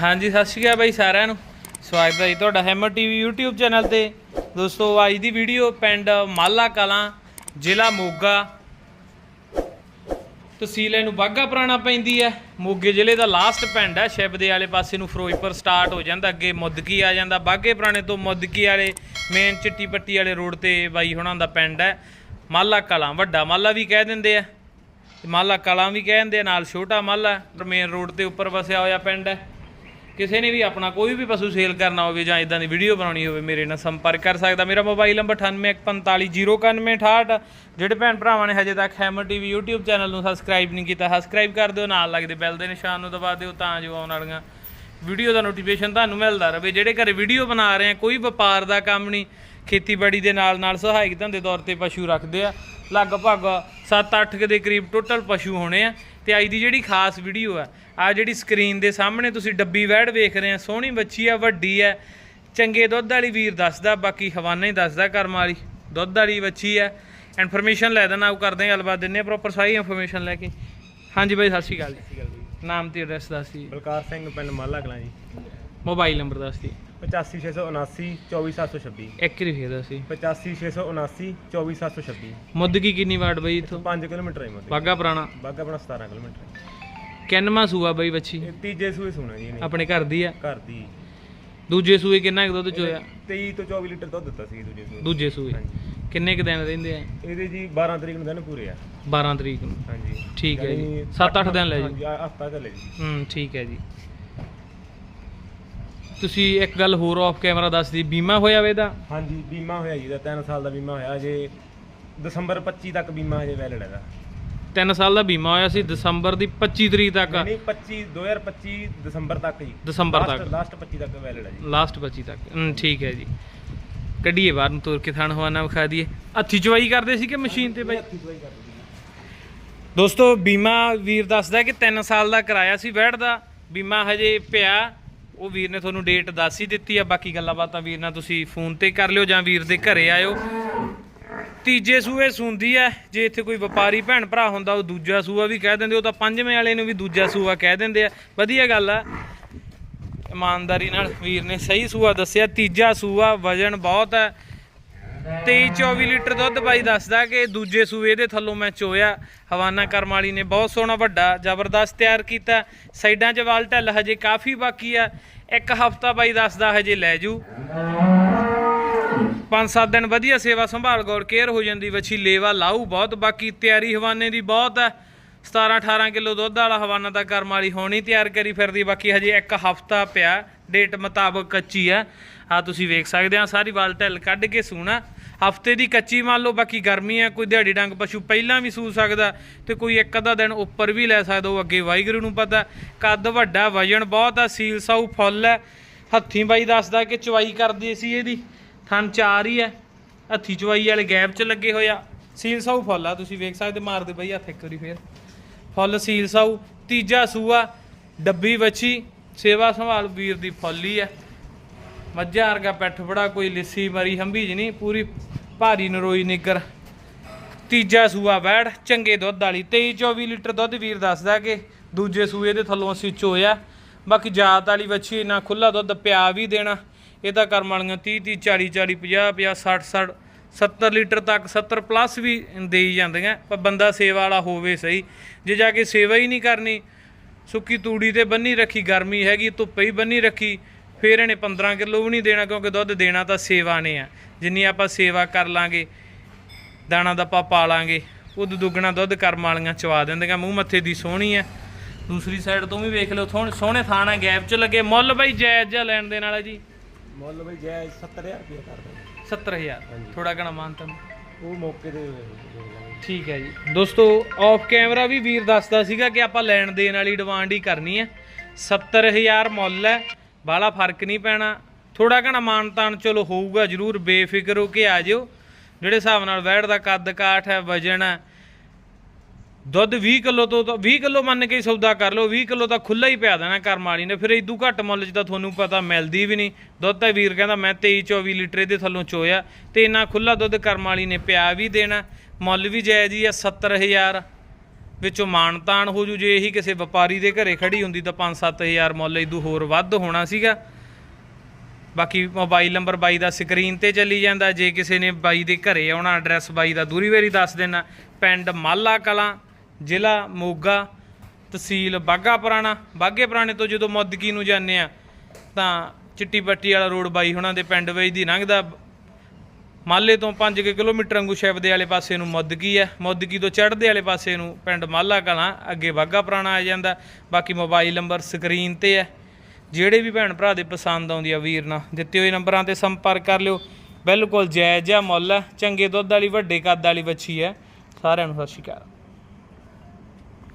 ਹਾਂਜੀ, ਸਤਿ ਸ਼੍ਰੀ ਅਕਾਲ ਬਾਈ ਸਾਰਿਆਂ ਨੂੰ। ਸਵਾਗਤ ਹੈ ਜੀ ਤੁਹਾਡਾ ਹੈਮਰ ਟੀਵੀ YouTube ਚੈਨਲ ਤੇ। ਦੋਸਤੋ, ਅੱਜ ਦੀ ਵੀਡੀਓ ਪਿੰਡ ਮਾਲਾ ਕਲਾਂ, ਜ਼ਿਲ੍ਹਾ ਮੋਗਾ। ਤਹਿਸੀਲ ਇਹਨੂੰ ਬਾਗਾ ਪੁਰਾਣਾ ਪੈਂਦੀ ਹੈ। ਮੋਗੇ ਜ਼ਿਲ੍ਹੇ ਦਾ ਲਾਸਟ ਪਿੰਡ ਹੈ। ਸ਼ਿਬ ਦੇ ਵਾਲੇ ਪਾਸੇ ਨੂੰ ਫਿਰੋਜ਼ਪੁਰ ਸਟਾਰਟ ਹੋ ਜਾਂਦਾ, ਅੱਗੇ ਮੁੱਦਕੀ ਆ ਜਾਂਦਾ। ਬਾਗੇ ਪੁਰਾਣੇ ਤੋਂ ਮੁੱਦਕੀ ਵਾਲੇ ਮੇਨ ਚਿੱਟੀ ਪੱਟੀ ਵਾਲੇ ਰੋਡ ਤੇ ਬਾਈ ਹੁਣਾਂ ਦਾ ਪਿੰਡ ਹੈ। ਮਾਲਾ ਕਲਾਂ, ਵੱਡਾ ਮਾਲਾ ਵੀ ਕਹਿ ਦਿੰਦੇ ਆ। ਮਾਲਾ ਕਲਾਂ ਵੀ ਕਹਿ ਦਿੰਦੇ ਆ, ਨਾਲ ਛੋਟਾ ਮਾਲਾ ਮੇਨ ਰੋਡ ਤੇ ਉੱਪਰ ਵਸਿਆ ਹੋਇਆ ਪਿੰਡ ਹੈ। ਕਿਸੇ ਨੇ ਵੀ ਆਪਣਾ ਕੋਈ ਵੀ ਪਸ਼ੂ ਸੇਲ ਕਰਨਾ ਹੋਵੇ ਜਾਂ ਇਦਾਂ ਦੀ ਵੀਡੀਓ ਬਣਾਉਣੀ ਹੋਵੇ, ਮੇਰੇ ਨਾਲ ਸੰਪਰਕ ਕਰ ਸਕਦਾ। ਮੇਰਾ ਮੋਬਾਈਲ ਨੰਬਰ 9814509168 ਜਿਹੜੇ ਭੈਣ ਭਰਾਵਾਂ ਨੇ ਹਜੇ ਤੱਕ ਹੈਮਰ ਟੀਵੀ YouTube ਚੈਨਲ ਨੂੰ ਸਬਸਕ੍ਰਾਈਬ ਨਹੀਂ ਕੀਤਾ ਸਬਸਕ੍ਰਾਈਬ ਕਰ ਦਿਓ, ਨਾਲ ਲੱਗਦੇ ਬੈਲ ਦੇ ਨਿਸ਼ਾਨ ਨੂੰ ਦਬਾ ਦਿਓ ਤਾਂ ਜੋ ਆਉਣ ਵਾਲੀਆਂ ਵੀਡੀਓ ਦਾ ਨੋਟੀਫਿਕੇਸ਼ਨ ਤੁਹਾਨੂੰ ਮਿਲਦਾ ਰਹੇ। ਜਿਹੜੇ ਘਰੇ ਵੀਡੀਓ ਬਣਾ ਰਹੇ ਆ, ਕੋਈ ਵਪਾਰ ਦਾ ਕੰਮ ਨਹੀਂ, ਖੇਤੀਬਾੜੀ ਦੇ ਨਾਲ ਨਾਲ ਸਹਾਇਕ ਧੰਦੇ ਤੌਰ ਤੇ ਪਸ਼ੂ ਰੱਖਦੇ ਆ। ਲਗਭਗ 7-8 ਦੇ ਕਰੀਬ ਟੋਟਲ ਪਸ਼ੂ ਹੋਣੇ ਆ। ਤੇ ਅੱਜ ਦੀ ਜਿਹੜੀ ਖਾਸ ਵੀਡੀਓ ਆ ਆ ਜਿਹੜੀ ਸਕਰੀਨ ਦੇ ਸਾਹਮਣੇ ਤੁਸੀਂ ਡੱਬੀ ਵੈੜ ਵੇਖ ਰਹੇ ਆ ਸੋਹਣੀ ਬੱਚੀ ਆ ਵੱਡੀ ਆ। ਚੰਗੇ ਦੁੱਧ ਵਾਲੀ ਵੀਰ ਦੱਸਦਾ ਬਾਕੀ ਹਵਾਨਾ ਹੀ ਦੱਸਦਾ ਕਰਮ ਵਾਲੀ। ਦੁੱਧ ਵਾਲੀ ਬੱਚੀ ਆ। ਇਨਫੋਰਮੇਸ਼ਨ ਲੈ ਦੇਣਾ ਉਹ ਕਰਦੇ ਆ ਗੱਲਬਾਤ ਦਿੰਨੇ ਆ ਪ੍ਰੋਪਰ ਸਾਰੀ ਇਨਫੋਰਮੇਸ਼ਨ ਲੈ ਕੇ। ਹਾਂਜੀ ਬਾਈ ਸਤਿ ਸ਼੍ਰੀ ਅਕਾਲ ਜੀ। ਨਾਮ ਤੇ ਐਡਰੈਸ ਦੱਸ ਜੀ। ਬਲਕਾਰ ਸਿੰਘ ਪਿੰਡ ਮਾਲਾ ਕਲਾਂ ਜੀ। ਮੋਬਾਈਲ ਨੰਬਰ ਦੱਸ ਜੀ। 85679 24726 ਇੱਕ ਹੀ ਫੇਰ ਜੀ 85679 24726 ਮੁੱਦਕੀ ਕਿੰਨੀ ਵਾਟ ਬਈ ਇਥੋਂ? 5 ਕਿਲੋਮੀਟਰ ਹੈ ਮੋਦੀ। ਬਾਗਾ ਪੁਰਾਣਾ? ਬਾਗਾ ਆਪਣਾ 17 ਕਿਲੋਮੀਟਰ ਕਿੰਨਵਾਂ ਸੂਆ ਬਈ ਬੱਚੀ ਇਹ ਤੀਜੇ ਸੂਏ ਸੁਣਾ ਜੀ ਇਹਨੇ। ਆਪਣੇ ਘਰ ਦੀ ਆ? ਘਰ ਦੀ। ਦੂਜੇ ਸੂਏ ਕਿੰਨਾ ਕੁ ਦੁੱਧ ਚੋਇਆ? 23 ਤੋਂ 24 ਲੀਟਰ ਦੁੱਧ ਦਿੱਤਾ ਸੀ ਦੂਜੇ ਸੂਏ। ਦੂਜੇ ਸੂਏ। ਹਾਂਜੀ। ਕਿੰਨੇ ਕੁ ਦਿਨ ਰਹਿੰਦੇ ਆ? ਇਹਦੇ ਜੀ 12 ਤਰੀਕ ਨੂੰ ਦਿਨ ਪੂਰੇ ਆ। 12 ਤਰੀਕ ਨੂੰ। ਹਾਂਜੀ। ਠੀਕ ਹੈ ਜੀ। ਯਾਨੀ 7-8 ਦਿਨ ਲੈ ਜੀ ਹਾਂਜੀ ਹਫਤਾ ਚੱਲੇ ਜੀ। ਹੂੰ ਠੀਕ ਹੈ ਜੀ। ਤੁਸੀਂ ਇੱਕ ਗੱਲ ਹੋਰ ਆਫ ਕੈਮਰਾ ਦੱਸ ਦੀ ਬੀਮਾ ਹੋਇਆ ਵੇ ਇਹਦਾ? ਹਾਂਜੀ ਬੀਮਾ ਹੋਇਆ ਜੀ ਦਾ 3 ਸਾਲ ਦਾ ਬੀਮਾ ਹੋਇਆ ਜੇ ਦਸੰਬਰ 25 ਤੱਕ ਬੀਮਾ ਹਜੇ ਵੈਲਿਡ ਹੈਗਾ। 3 ਸਾਲ ਦਾ ਬੀਮਾ ਹੋਇਆ ਸੀ ਦਸੰਬਰ ਦੀ 25 ਤਰੀਕ ਤੱਕ? ਨਹੀਂ 25 2025 ਦਸੰਬਰ ਤੱਕ ਜੀ। ਦਸੰਬਰ ਤੱਕ। ਲਾਸਟ 25 ਤੱਕ ਵੈਲਿਡ ਹੈ ਜੀ। ਲਾਸਟ 25 ਤੱਕ। ਠੀਕ ਹੈ ਜੀ। ਕੱਢੀਏ ਬਾਹਰ ਨੂੰ ਤੋਰ ਕੇ ਥਣ ਹਵਾਨਾ ਵਿਖਾ ਦਈਏ। ਹੱਥੀ ਚਵਾਈ ਕਰਦੇ ਸੀ ਕਿ ਮਸ਼ੀਨ ਤੇ ਬਾਈ? ਦੋਸਤੋ ਬੀਮਾ ਵੀਰ ਦੱਸਦਾ ਕਿ 3 ਸਾਲ ਦਾ ਕਰਾਇਆ ਸੀ ਵੈਟ ਦਾ। ਬੀਮਾ ਹਜੇ ਪਿਆ। ਉਹ ਵੀਰ ਨੇ ਤੁਹਾਨੂੰ ਡੇਟ ਦੱਸ ਹੀ ਦਿੱਤੀ ਆ, ਬਾਕੀ ਗੱਲਾਂ ਬਾਤਾਂ ਵੀਰ ਨਾਲ ਤੁਸੀਂ ਫੋਨ ਤੇ ਕਰ ਲਿਓ ਜਾਂ ਵੀਰ ਦੇ ਘਰੇ ਆਇਓ। ਤੀਜੇ ਸੂਏ ਸੁੰਦੀ ਐ ਜੇ ਇੱਥੇ ਕੋਈ ਵਪਾਰੀ ਭੈਣ ਭਰਾ ਹੁੰਦਾ, ਉਹ ਦੂਜਾ ਸੂਆ ਵੀ ਕਹਿ ਦਿੰਦੇ, ਉਹ ਤਾਂ ਪੰਜਵੇਂ ਵਾਲੇ ਨੂੰ ਵੀ ਦੂਜਾ ਸੂਆ ਕਹਿ ਦਿੰਦੇ ਆ। ਵਧੀਆ ਗੱਲ ਆ। ਇਮਾਨਦਾਰੀ ਨਾਲ ਵੀਰ ਨੇ ਸਹੀ ਸੂਆ ਦੱਸਿਆ, ਤੀਜਾ ਸੂਆ ਵਜਨ ਬਹੁਤ ਹੈ 23 24 ਲੀਟਰ ਦੁੱਧ ਬਾਈ ਦੱਸਦਾ ਕਿ ਦੂਜੇ ਸੂਏ ਦੇ ਥੱਲੋਂ ਮੈਂ ਚੋਇਆ। ਹਵਾਨਾ ਕਰਮ ਵਾਲੀ ਨੇ ਬਹੁਤ ਸੋਹਣਾ ਵੱਡਾ, ਜ਼ਬਰਦਸਤ ਤਿਆਰ ਕੀਤਾ। ਸਾਈਡਾਂ 'ਚ ਵਾਲ ਢੱਲ ਹਜੇ ਕਾਫੀ ਬਾਕੀ ਆ। ਇੱਕ ਹਫਤਾ ਬਾਈ ਦੱਸਦਾ ਹਜੇ ਲੈ ਜੂ। ਪੰਜ ਸੱਤ ਦਿਨ ਵਧੀਆ ਸੇਵਾ ਸੰਭਾਲ ਗੌਰ ਕੇਅਰ ਹੋ ਜਾਂਦੀ, ਵੱਛੀ ਲੇਵਾ ਲਾਊ, ਬਹੁਤ ਬਾਕੀ ਤਿਆਰੀ ਹਵਾਨੇ ਦੀ ਬਹੁਤ ਆ। 17 18 ਕਿਲੋ ਦੁੱਧ ਵਾਲਾ ਹਵਾਨਾ ਤਾਂ ਕਰਮ ਵਾਲੀ ਹੋਣੀ ਤਿਆਰ ਕਰੀ ਫਿਰਦੀ, ਬਾਕੀ ਹਜੇ ਇੱਕ ਹਫਤਾ ਪਿਆ। ਡੇਟ ਮੁਤਾਬਕ ਕੱਚੀ ਆ। ਆ ਤੁਸੀਂ ਵੇਖ ਸਕਦੇ ਆ, ਸਾਰੀ ਵਾਲ ਢਿੱਲ ਕੱਢ ਕੇ ਸੂਣਾ। ਹਫ਼ਤੇ ਦੀ ਕੱਚੀ ਮੰਨ ਲਓ, ਬਾਕੀ ਗਰਮੀ ਹੈ, ਕੋਈ ਦਿਹਾੜੀ ਡੰਗ ਪਸ਼ੂ ਪਹਿਲਾਂ ਵੀ ਸੂ ਸਕਦਾ ਤੇ ਕੋਈ ਇੱਕ ਅੱਧਾ ਦਿਨ ਉੱਪਰ ਵੀ ਲੈ ਸਕਦਾ, ਉਹ ਅੱਗੇ ਵਾਹਿਗੁਰੂ ਨੂੰ ਪਤਾ। ਕੱਦ ਵੱਡਾ ਵਜਨ ਬਹੁਤ ਆ, ਸੀਲ ਸਾਊ ਫੁੱਲ ਹੈ। ਹੱਥੀਂ ਬਾਈ ਦੱਸਦਾ ਕਿ ਚਵਾਈ ਕਰਦੇ ਸੀ ਇਹਦੀ। ਥਣ ਚਾਰ ਹੀ ਹੈ। ਹੱਥੀ ਚਵਾਈ ਵਾਲੇ ਗੈਪ 'ਚ ਲੱਗੇ ਹੋਇਆ ਸੀਲ ਸਾਊ ਫੁੱਲ ਆ, ਤੁਸੀਂ ਵੇਖ ਸਕਦੇ, ਮਾਰਦੇ ਬਾਈ ਹੱਥ ਇੱਕ ਵਾਰੀ ਫੇਰ। ਫੁੱਲ ਸੀਲ ਸਾਊ, ਤੀਜਾ ਸੂਆ, ਡੱਬੀ ਵੱਛੀ, ਸੇਵਾ ਸੰਭਾਲ ਵੀਰ ਦੀ ਫੁੱਲੀ ਆ ਮੱਝਾਂ ਵਰਗਾ ਪੈਠ ਫੜਾ ਕੋਈ ਲਿੱਸੀ ਮਰੀ ਹੰਬੀ ਜੀ ਨਹੀਂ, ਪੂਰੀ ਭਾਰੀ ਨਰੋਈ ਨਿੱਗਰ। ਤੀਜਾ ਸੂਆ ਵੈੜ, ਚੰਗੇ ਦੁੱਧ ਵਾਲੀ 23 24 ਲੀਟਰ ਦੁੱਧ ਵੀਰ ਦੱਸਦਾ ਕਿ ਦੂਜੇ ਸੂਏ ਦੇ ਥੱਲੋਂ ਅਸੀਂ ਚੋਇਆ। ਬਾਕੀ ਜਾਤ ਵਾਲੀ ਵੱਛੀ ਨਾ ਖੁੱਲਾ ਦੁੱਧ, ਪਿਆ ਵੀ ਦੇਣਾ। ਇਹ ਤਾਂ ਕਰਮ ਵਾਲੀਆਂ 30 30 40 40 50 50 60 60 70 ਲੀਟਰ ਤੱਕ 70 ਪਲੱਸ ਵੀ ਦੇਈ ਜਾਂਦੀਆਂ। ਪਰ ਬੰਦਾ ਸੇਵਾ ਵਾਲਾ ਹੋਵੇ ਸਹੀ। ਜੇ ਜਾ ਕੇ ਸੇਵਾ ਹੀ ਨਹੀਂ ਕਰਨੀ, ਸੁੱਕੀ ਤੂੜੀ ਤੇ ਬੰਨੀ ਰੱਖੀ, ਗਰਮੀ ਹੈਗੀ, ਧੁੱਪੇ ਹੀ ਬੰਨੀ ਰੱਖੀ ਫਿਰ ਇਹਨੇ 15 ਕਿਲੋ ਵੀ ਨਹੀਂ ਦੇਣਾ ਕਿਉਂਕਿ ਦੁੱਧ ਦੇਣਾ ਤਾਂ ਸੇਵਾ ਨੇ ਆ। ਜਿੰਨੀ ਆਪਾਂ ਸੇਵਾ ਕਰ ਲਾਂਗੇ ਦਾਣਾ ਦਾ ਆਪਾਂ ਪਾ ਲਾਂਗੇ ਉਦੋਂ ਦੁੱਗਣਾ ਦੁੱਧ ਕਰਮ ਵਾਲੀਆਂ ਚਵਾ ਦਿੰਦੀਆਂ ਮੂੰਹ ਮੱਥੇ ਦੀ ਸੋਹਣੀ ਆ। ਦੂਸਰੀ ਸਾਈਡ ਤੋਂ ਵੀ ਵੇਖ ਲਓ ਥੋੜੇ ਸੋਹਣੇ ਥਾਣਾ ਗੈਪ 'ਚ ਲੱਗੇ। ਮੁੱਲ ਬਈ ਜਾਇਜ਼ ਜਿਹਾ ਲੈਣ ਦੇ ਨਾਲ ਜੀ। ਮੁੱਲ ਬਈ ਜੈ 70000 ਰੁਪਏ ਕਰ ਦੋ 70000 ਥੋੜਾ ਘਣਾ ਮਾਨਤਾ ਉਹ ਮੌਕੇ ਦੇ। ਠੀਕ ਹੈ ਜੀ। ਦੋਸਤੋ ਆਫ ਕੈਮਰਾ ਵੀ ਵੀਰ ਦੱਸਦਾ ਸੀਗਾ ਕਿ ਆਪਾਂ ਲੈਣ ਦੇਣ ਵਾਲੀ ਡਿਮਾਂਡ ਹੀ ਕਰਨੀ ਹੈ 70000 ਮੁੱਲ ਹੈ। ਬਾਲਾ ਫ਼ਰਕ ਨਹੀਂ ਪੈਣਾ। ਥੋੜਾ ਘਣਾ ਮਾਨਤਾਨ ਚਲੋ ਹੋਊਗਾ, ਜਰੂਰ ਬੇਫਿਕਰ ਹੋ ਕੇ ਆ ਜਿਓ। ਜਿਹੜੇ ਹਿਸਾਬ ਨਾਲ ਵੈੜ ਦਾ ਕੱਦ ਕਾਠ ਹੈ, ਵਜਨ ਹੈ, ਦੁੱਧ 20 ਕਿਲੋ ਤੋਂ ਤਾਂ 20 ਕਿਲੋ ਮੰਨ ਕੇ ਸੌਦਾ ਕਰ ਲਓ 20 ਕਿਲੋ ਤਾਂ ਖੁੱਲਾ ਹੀ ਪਿਆ ਦੇਣਾ ਕਰਮ ਵਾਲੀ ਨੇ। ਫਿਰ ਇਦੋਂ ਘੱਟ ਮੁੱਲ 'ਚ ਤਾਂ ਤੁਹਾਨੂੰ ਪਤਾ ਮਿਲਦੀ ਵੀ ਨਹੀਂ। ਦੁੱਧ ਤਾਂ ਵੀਰ ਕਹਿੰਦਾ, ਮੈਂ 23 24 ਲੀਟਰ ਇਹਦੇ ਥੱਲੋਂ ਚੋਇਆ ਤੇ ਇੰਨਾ ਖੁੱਲਾ ਦੁੱਧ ਕਰਮ ਵਾਲੀ ਨੇ ਪਿਆ ਵੀ ਦੇਣਾ। ਮੁੱਲ ਵੀ ਜਾਇਜ਼ ਹੀ ਆ 70000 ਵਿੱਚੋਂ ਮਾਨਤਾਨ ਹੋ ਜੂ। ਜੇ ਇਹੀ ਕਿਸੇ ਵਪਾਰੀ ਦੇ ਘਰੇ ਖੜੀ ਹੁੰਦੀ ਤਾਂ 5-7000 ਮੁੱਲ ਇਦੂ ਹੋਰ ਵੱਧ ਹੋਣਾ ਸੀਗਾ। ਬਾਕੀ ਮੋਬਾਈਲ ਨੰਬਰ ਬਾਈ ਦਾ ਸਕਰੀਨ ਤੇ ਚੱਲੀ ਜਾਂਦਾ। ਜੇ ਕਿਸੇ ਨੇ ਬਾਈ ਦੇ ਘਰੇ ਆਉਣਾ, ਐਡਰੈਸ ਬਾਈ ਦਾ ਦੂਰੀ ਵੇਰੀ ਦੱਸ ਦੇਣਾ। ਪਿੰਡ ਮਾਲਾ ਕਲਾਂ, ਜ਼ਿਲ੍ਹਾ ਮੋਗਾ, ਤਹਿਸੀਲ ਬਾਗਾ ਪੁਰਾਣਾ। ਬਾਗੇ ਪੁਰਾਣੇ ਤੋਂ ਜਦੋਂ ਮੁੱਦਕੀ ਨੂੰ ਜਾਂਦੇ ਆ, ਤਾਂ ਚਿੱਟੀ ਪੱਟੀ ਵਾਲਾ ਰੋਡ ਬਾਈ ਹੁਣਾਂ ਦੇ ਪਿੰਡ ਵਿੱਚ ਦੀ ਲੰਘਦਾ ਮਾਲੇ ਤੋਂ 5 ਕਿਲੋਮੀਟਰ ਅੰਗੂ ਸ਼ੈਬ ਵਾਲੇ ਪਾਸੇ ਨੂੰ ਮੁੱਦਕੀ ਹੈ। ਮੁੱਦਕੀ ਤੋਂ ਚੜ੍ਹਦੇ ਵਾਲੇ ਪਾਸੇ ਨੂੰ ਪਿੰਡ ਮਾਲਾ ਕਲਾਂ, ਅੱਗੇ ਬਾਗਾ ਪੁਰਾਣਾ ਆ ਜਾਂਦਾ। ਬਾਕੀ ਮੋਬਾਈਲ ਨੰਬਰ ਸਕਰੀਨ ਤੇ ਹੈ। ਜਿਹੜੇ ਵੀ ਭੈਣ ਭਰਾ ਦੇ ਪਸੰਦ ਆਉਂਦੀ ਆ ਵੀਰ ਨਾਲ, ਦਿੱਤੇ ਹੋਏ ਨੰਬਰਾਂ ਤੇ ਸੰਪਰਕ ਕਰ ਲਿਓ। ਬਿਲਕੁਲ ਜਾਇਜ਼ ਜਿਹਾ ਮੁੱਲ ਹੈ ਚੰਗੇ ਦੁੱਧ ਵਾਲੀ, ਵੱਡੇ ਕੱਦ ਵਾਲੀ ਬੱਚੀ ਹੈ। ਸਾਰਿਆਂ ਨੂੰ ਸਤਿ ਸ਼੍ਰੀ ਅਕਾਲ।